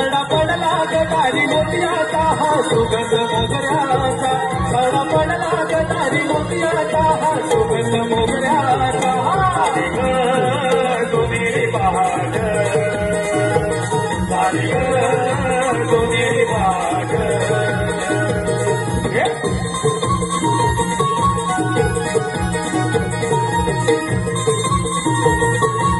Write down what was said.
सडा पडला गदारी मोतियाचा हा सुगंध मोगऱ्याचा. सडा पडला गदारी मोतियाचा हा सुगंध मोगऱ्याचा. दोन्ही पहाड